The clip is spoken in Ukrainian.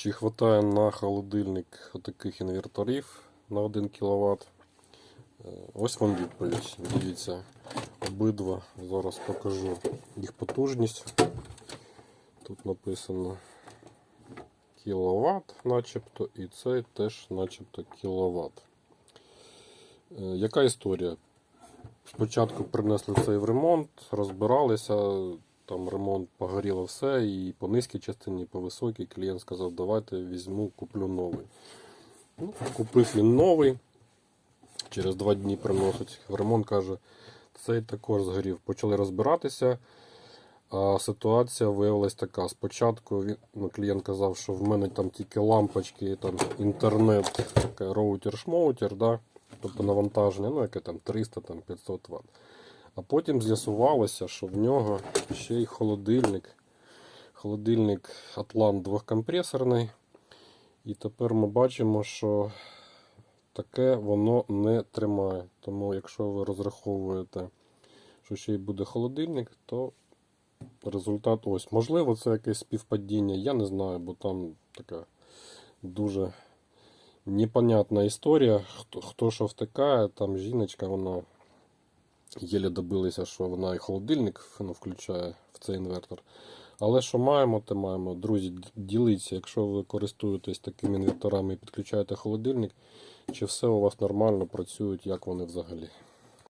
Чи вистачає на холодильник таких інверторів на 1 кВт? Ось вам відповідь. Дивіться, обидва. Зараз покажу їх потужність. Тут написано кіловат, начебто, і цей теж начебто кіловат. Е, Яка історія? Спочатку принесли цей в ремонт, розбиралися, там ремонт погоріло все, і по низькій частині, і по високій. Клієнт сказав, давайте візьму, куплю новий. Ну, купив він новий. Через два дні приносить ремонт, каже, цей також згорів. Почали розбиратися. А ситуація виявилась така. Спочатку він, ну, клієнт казав, що в мене там тільки лампочки, там інтернет, роутер-шмоутер, да? тобто навантаження, ну яке там 300 там 500 Вт. А потім з'ясувалося, що в нього ще й холодильник. Холодильник Атлант двохкомпресорний. І тепер ми бачимо, що таке воно не тримає. Тому якщо ви розраховуєте, що ще й буде холодильник, то результат ось. Можливо, це якесь співпадіння, я не знаю, бо там така дуже непонятна історія. Хто, хто що втикає, там жіночка, вона єлі добилися, що вона і холодильник ну, включає в цей інвертор. Але що маємо, те маємо. Друзі, діліться, якщо ви користуєтесь такими інверторами і підключаєте холодильник, чи все у вас нормально працюють, як вони взагалі.